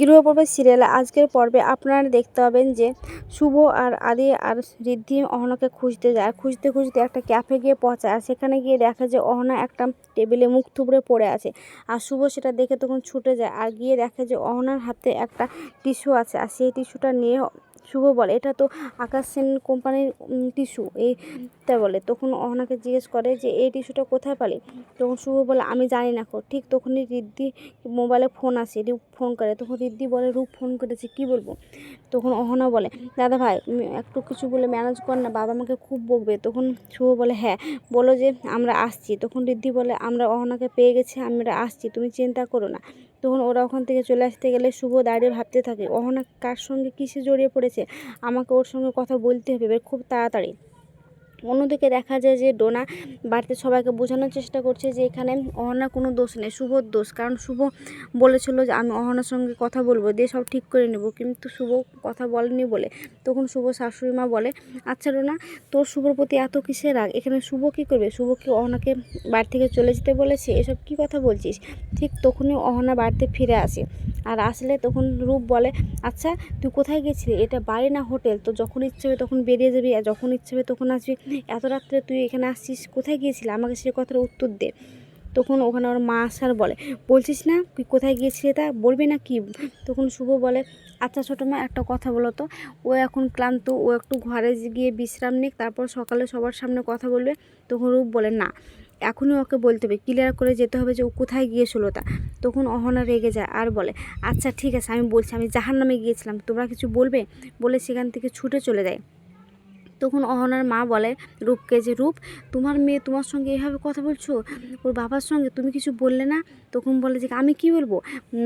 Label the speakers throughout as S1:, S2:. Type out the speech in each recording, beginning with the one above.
S1: গৃহপ্রবেশ সিরিয়ালে আজকের পর্বে আপনারা দেখতে পাবেন যে শুভ আর আদি আর ঋদ্ধি অহনাকে খুঁজতে যায়। খুঁজতে খুঁজতে একটা ক্যাফে গিয়ে পৌঁছায় আর সেখানে গিয়ে দেখা যে অহনা একটা টেবিলে মুখ থুবড়ে পড়ে আছে আর শুভ সেটা দেখে তখন ছুটে যায় আর গিয়ে দেখে যে অহনার হাতে একটা টিস্যু আছে আর সেই টিস্যুটা নিয়ে শুভ বলে। এটা তো আকাশ সেন কোম্পানির টিস্যু এই বলে। তখন অহনাকে জিজ্ঞেস করে যে, এই টিস্যুটা কোথায় পালি? তখন শুভ বলে, আমি জানি না ঠিক তখনই রিদ্ধি মোবাইলে ফোন আসে। রূপ ফোন করে। তখন রিদ্ধি বলে, রূপ ফোন করেছে। কি বলব? তখন অহনা বলে, দাদা ভাই একটু কিছু বলে ম্যানেজ কর না। বাবা আমাকে খুব বকবে। তখন শুভ বলে হ্যাঁ বলো যে, আমরা আসছি। তখন রিদ্ধি বলে, আমরা অহনাকে পেয়ে গেছি। আমরা আসছি। তুমি চিন্তা করো না। তখন ওরা ওখান থেকে চলে আসতে গেলে শুভ দাঁড়িয়ে ভাবতে থাকে, অহনা কার সঙ্গে কিসে জড়িয়ে পড়েছে? আমাকে ওর সঙ্গে কথা বলতে হবে, এবার খুব তাড়াতাড়ি। অন্যদিকে দেখা যায় যে ডোনা বাড়িতে সবাইকে বোঝানোর চেষ্টা করছে যে এখানে অহনার কোনো দোষ নেই শুভর দোষ। কারণ শুভ বলেছিল যে আমি অহনার সঙ্গে কথা বলব, দিয়ে সব ঠিক করে নেব। কিন্তু শুভ কথা বলেনি বলে তখন শুভ শাশুড়ি মা বলে আচ্ছা ডোনা, তোর শুভর প্রতি এত কিসের রাগ? এখানে শুভ কী করবে? শুভ কি অহনাকে বাড়ি থেকে চলে যেতে বলেছে? এসব কি কথা বলছিস? ঠিক তখনই অহনা বাড়িতে ফিরে আসে। আর আসলে তখন রূপ বলে আচ্ছা তুই কোথায় গেছিলি? এটা বাড়ি না হোটেল? তো যখন ইচ্ছে হবে তখন বেরিয়ে যাবি, আর যখন ইচ্ছে হবে তখন আসবি। এত রাত্রে তুই এখানে আসছিস, কোথায় গিয়েছিলি? আমাকে সে কথার উত্তর দে। তখন ওখানে ওর মা আসার বলে, বলছিস না তুই কোথায় গিয়েছিলি তা বলবি না কি? তখন শুভ বলে আচ্ছা ছোটো মা, একটা কথা বলো তো। ও এখন ক্লান্ত, ও একটু ঘরে গিয়ে বিশ্রাম নিক, তারপর সকালে সবার সামনে কথা বলবে। তখন রূপ বলে, না। এখনই ওকে বলতে হবে ক্লিয়ার করে যেতে হবে যে ও কোথায় গিয়েছিল তা। তখন অহনা রেগে যায় আর বলে আচ্ছা ঠিক আছে, আমি বলছি, আমি জাহার নামে গিয়েছিলাম, তোমরা কিছু বলবে? বলে সেখান থেকে ছুটে চলে যায়। তখন অহনার মা বলে, রূপকে যে, রূপ, তোমার মেয়ে তোমার সঙ্গে এভাবে কথা বলছো? ওর বাবার সঙ্গে তুমি কিছু বললে না? তখন বলে যে, আমি কি বলব?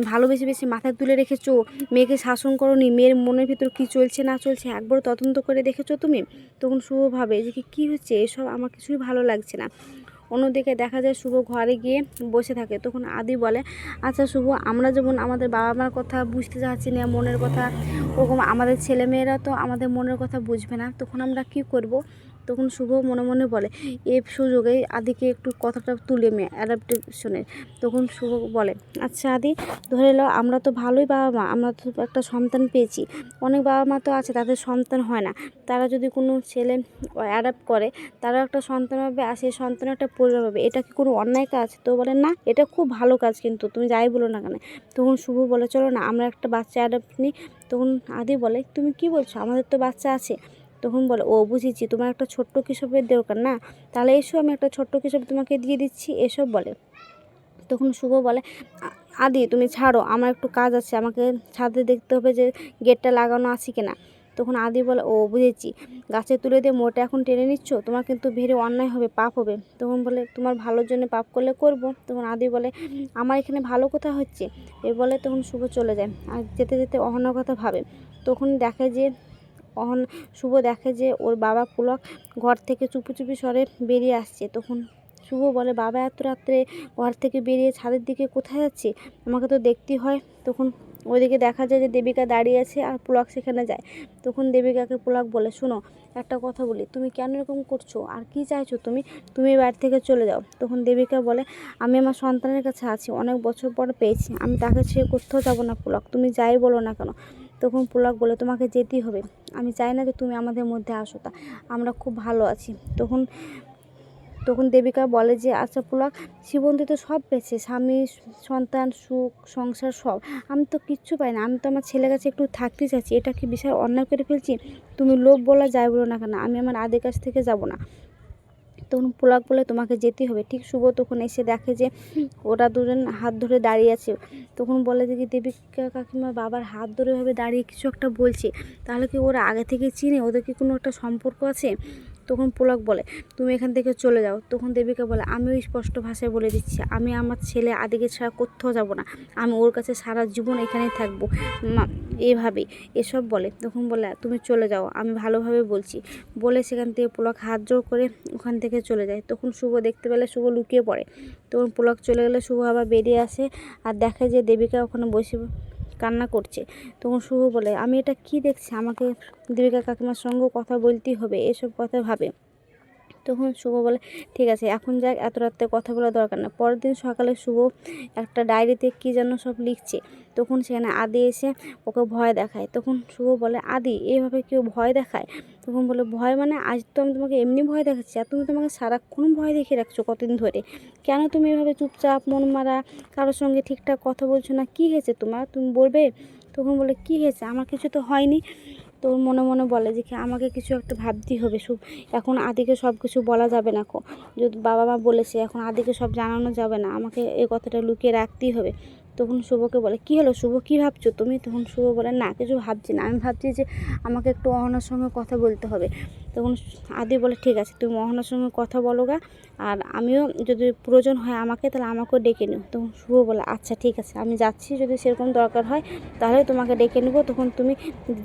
S1: ভালোবেসে বেশি মাথায় তুলে রেখেছো, মেয়েকে শাসন করনি, মেয়ের মনের ভিতর কি চলছে, না চলছে একবার তদন্ত করে দেখেছ তুমি? তখন শুভ ভাবে যে, কী হচ্ছে? এসব আমার কিছুই ভালো লাগছে না। অন্যদিকে দেখা যায় শুভ ঘরে গিয়ে বসে থাকে। তখন আদি বলে আচ্ছা শুভ, আমরা যেমন আমাদের বাবা মার কথা বুঝতে চাচ্ছি না, মনের কথা, ওরকম আমাদের ছেলেমেয়েরা তো আমাদের মনের কথা বুঝবে না, তখন আমরা কি করব? তখন শুভ মনে মনে বলে এই সুযোগে আদিকে একটু কথাটা তুলে মেয়ে অ্যাডাপ্টেশনের তখন শুভ বলে আচ্ছা আদি, ধরে নাও আমরা তো ভালোই বাবা মা, আমরা তো একটা সন্তান পেয়েছি। অনেক বাবা মা তো আছে, তাদের সন্তান হয় না। তারা যদি কোনো ছেলে অ্যাডাপ্ট করে তারা একটা সন্তান হবে আর সেই সন্তান একটা পরিবার হবে এটা কি কোনো অন্যায় কাজ? তো বলে, না, এটা খুব ভালো কাজ কিন্তু, তুমি যাই বলো না কেন। তখন শুভ বলে, চলো না, আমরা একটা বাচ্চা অ্যাডাপ্ট নিই তখন আদি বলে, তুমি কি বলছো? আমাদের তো বাচ্চা আছে। তখন বলে, ও, বুঝেছি, তোমার একটা ছোট্ট কিশোরের দরকার না? তাহলে এসো, আমি একটা ছোট্ট কিশোর তোমাকে দিয়ে দিচ্ছি। এসব বলে। তখন শুভ বলে আদি, তুমি ছাড়ো, আমার একটু কাজ আছে, আমাকে ছাদে দেখতে হবে যে গেটটা লাগানো আছে কিনা। তখন আদি বলে, ও, বুঝেছি, গাছে তুলে দিয়ে মোটা এখন টেনে নিচ্ছ, তোমার কিন্তু ভেরে অন্যায় হবে, পাপ হবে। তখন বলে, তোমার ভালোর জন্য পাপ করলে করব। তখন আদি বলে, আমার এখানে ভালো কথা হচ্ছে। এ বলে, তখন শুভ চলে যায়, আর যেতে যেতে অহনার কথা ভাবে। তখন দেখে যে অহন শুভ দেখে যে ওর বাবা পুলক ঘর থেকে চুপি চুপি সরে বেরিয়ে আসছে। তখন শুভ বলে, বাবা, এত রাত্রে ঘর থেকে বেরিয়ে ছাদের দিকে কোথায় যাচ্ছে? আমাকে তো দেখতেই হয়। তখন ওইদিকে দেখা যায় যে দেবিকা দাঁড়িয়ে আছে আর পুলক সেখানে যায়। তখন দেবিকাকে পুলক বলে, শোনো, একটা কথা বলি, তুমি কেন এরকম করছ? আর কি চাইছো তুমি? তুমি বাড়ি থেকে চলে যাও। তখন দেবিকা বলে, আমি আমার সন্তানের কাছে আছি, অনেক বছর পর পেয়েছি। আমি তাকে ছেড়ে কোথাও যাব না পুলক। তুমি যাই বলো না কেন। তখন পুলক বলে, তোমাকে যেতেই হবে। আমি চাই না যে তুমি আমাদের মধ্যে আসো। তা আমরা খুব ভালো আছি। তখন তখন দেবিকা বলে যে আচ্ছা পুলক শিবন্তী তো সব পেয়েছে স্বামী, সন্তান, সুখ, সংসার সব। আমি তো কিচ্ছু পাই না। আমি তো আমার ছেলের কাছে একটু থাকতে চাইছি এটা কি বিশাল অন্যায় করে ফেলছি? তুমি লোভ বলা যায় বলো না কেন? আমি আমার আদের কাছ থেকে যাব না। তখন পোলাক বলে তোমাকে যেতে হবে। ঠিক শুভ তখন এসে দেখে যে ওরা দুজন হাত ধরে দাঁড়িয়ে আছে। তখন বলে যে কি দেবিকা কাকিমা বাবার হাত ধরে ভাবে দাঁড়িয়ে কিছু একটা বলছে। তাহলে কি ওরা আগে থেকে চিনে? ওদের কি কোনো একটা সম্পর্ক আছে? তখন পুলক বলে, তুমি এখান থেকে চলে যাও। তখন দেবিকা বলে, আমি ওই স্পষ্ট ভাষায় বলে দিচ্ছি, আমি আমার ছেলে আদিকে ছাড়া কোথাও যাব না। আমি ওর কাছে সারা জীবন এখানেই থাকব। মা, এভাবেই এসব বলে। তখন বলে, তুমি চলে যাও, আমি ভালোভাবে বলছি। বলে সেখান থেকে পুলক হাত জোর করে ওখান থেকে চলে যায়। তখন শুভ দেখতে পেলে শুভ লুকিয়ে পড়ে। তখন পুলক চলে গেলে শুভ আবার বেরিয়ে আসে আর দেখে যে দেবিকা ওখানে বসে কান্না করছে। তখন শুভ বলে, আমি এটা কি দেখছি? আমাকে দেবিকা কাকিমার সঙ্গেও কথা বলতেই হবে, এসব কথা ভাবে। তখন শুভ বলে, ঠিক আছে, এখন যাক, এত রাত্রে কথা বলার দরকার না। পরের দিন সকালে শুভ একটা ডায়েরিতে কী যেন সব লিখছে। তখন সেখানে আদি এসে ওকে ভয় দেখায়। তখন শুভ বলে, আদি এইভাবে কেউ ভয় দেখায়? তখন বলে, ভয় মানে আজ তো আমি তোমাকে এমনি ভয় দেখাচ্ছি, আর তুমি তোমাকে সারাক্ষণ ভয় দেখিয়ে রাখছো কতদিন ধরে। কেন তুমি এভাবে চুপচাপ, মন মারা, কারোর সঙ্গে ঠিকঠাক কথা বলছো না? কী হয়েছে তোমার? তুমি বলবে? তখন বলে, কী হয়েছে? আমার কিছু তো হয়নি। তো মনে মনে বলে যে কি, আমাকে কিছু একটা ভাবতেই হবে সব এখন আদিকে সব কিছু বলা যাবে না যদি বাবা মা বলেছে, এখন আদিকে সব জানানো যাবে না। আমাকে এই কথাটা লুকিয়ে রাখতেই হবে। তখন শুভকে বলে, কী হলো শুভ? কী ভাবছ তুমি? তখন শুভ বলে, না, কিছু ভাবছি না। আমি ভাবছি যে আমাকে একটু অহনার সঙ্গে কথা বলতে হবে। তখন আদি বলে, ঠিক আছে, তুমি অহনার সঙ্গে কথা বলো গা। আর আমিও যদি প্রয়োজন হয় আমাকে, তাহলে আমাকেও ডেকে নিও। তখন শুভ বলে আচ্ছা ঠিক আছে, আমি যাচ্ছি। যদি সেরকম দরকার হয়, তাহলে তোমাকে ডেকে নেব। তখন তুমি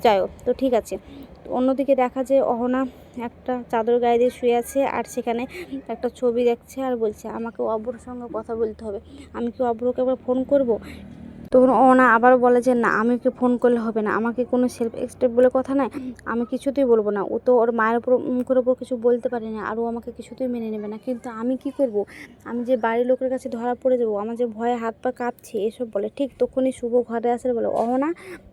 S1: যাও তো ঠিক আছে। অন্যদিকে দেখা যায় অহনা একটা চাদর গায়ে দিয়ে শুয়ে আছে আর সেখানে একটা ছবি দেখছে আর বলছে, আমাকে অব্রর সঙ্গে কথা বলতে হবে। আমি কি অব্রকে আবার ফোন করব? তখন অহনা আবার বলে যে, না আমি ওকে ফোন করলে হবে না। আমাকে কোনো সেলফ এক্সটেপ বলে কথা নাই। আমি কিছুতেই বলব না। ও তো ওর মায়ের উপর, মুখের ওপর কিছু বলতে পারে না, আর ও আমাকে কিছুতেই মেনে নেবে না। কিন্তু আমি কি করব? আমি যে বাড়ির লোকের কাছে ধরা পড়ে যাব, আমার যে ভয়ে হাত পা কাঁপছে, এসব বলে। ঠিক তখনই শুভ ঘরে আসে বলে অহনা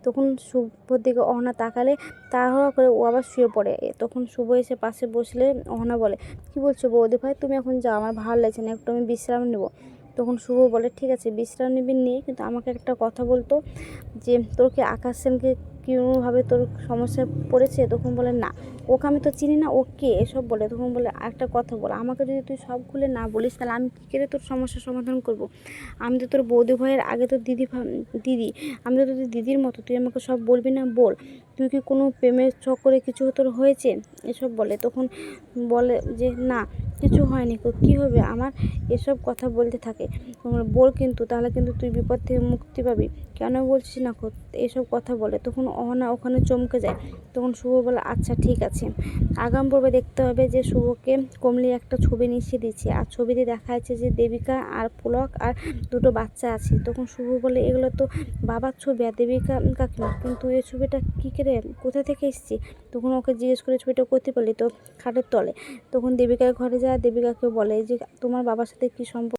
S1: তখন শুভর দিকে অহনা তাকালে তাড়াহুড়া করে ও আবার শুয়ে পড়ে। তখন শুভ এসে পাশে বসলে অহনা বলে, কি বলছো বৌদি ভাই? তুমি এখন যাও, আমার ভালো লাগছে না, একটু আমি বিশ্রাম নেব। তখন শুভ বলে, ঠিক আছে, বিশ্রাম নিবি নিয়ে কিন্তু আমাকে একটা কথা বলতো যে, তোর কি আকাশ সেনকে কোনোভাবে তোর সমস্যায় পড়েছে? তখন বলে, না, ওকে আমি তো চিনি না, ও কে? এসব বলে, তখন বলে, একটা কথা বল, আমাকে যদি তুই সব খুলে না বলিস, তাহলে আমি কী করে তোর সমস্যার সমাধান করব? আমি তো তোর বৌদি ভাইয়ের আগে তো দিদি দিদি, আমি তো তোর দিদির মতো, তুই আমাকে সব বলবি না, বল। তুই কি কোনো প্রেমের চক্করে কিছু তোর হয়েছে? এসব বলে। তখন বলে যে, না, কিছু হয়নি কো, কী হবে? আমার এসব কথা বলতে থাকে। বল কিন্তু, তাহলে কিন্তু তুই বিপদ থেকে মুক্তি পাবি। কেন বলছিস না এসব কথা বলে। তখন অহনা ওখানে চমকে যায়। তখন শুভ বলে আচ্ছা ঠিক আছে। আগাম পর্বে দেখতে হবে যে, শুভকে কমলি একটা ছবি মিশিয়ে দিচ্ছে। আর ছবিতে দেখা যাচ্ছে যে, দেবিকা আর পুলক আর দুটো বাচ্চা আছে। তখন শুভ বলে, এগুলো তো বাবার ছবি আর দেবিকা কাকিমা কিন্তু এই ছবিটা কী করে কোথা থেকে এসেছি? তখন ওকে জিজ্ঞেস করে ছবিটা করতে পারলি তো খাটের তলে। তখন দেবিকার ঘরে যায় দেবিকাকে বলে যে, তোমার বাবার সাথে কী সম্পর্ক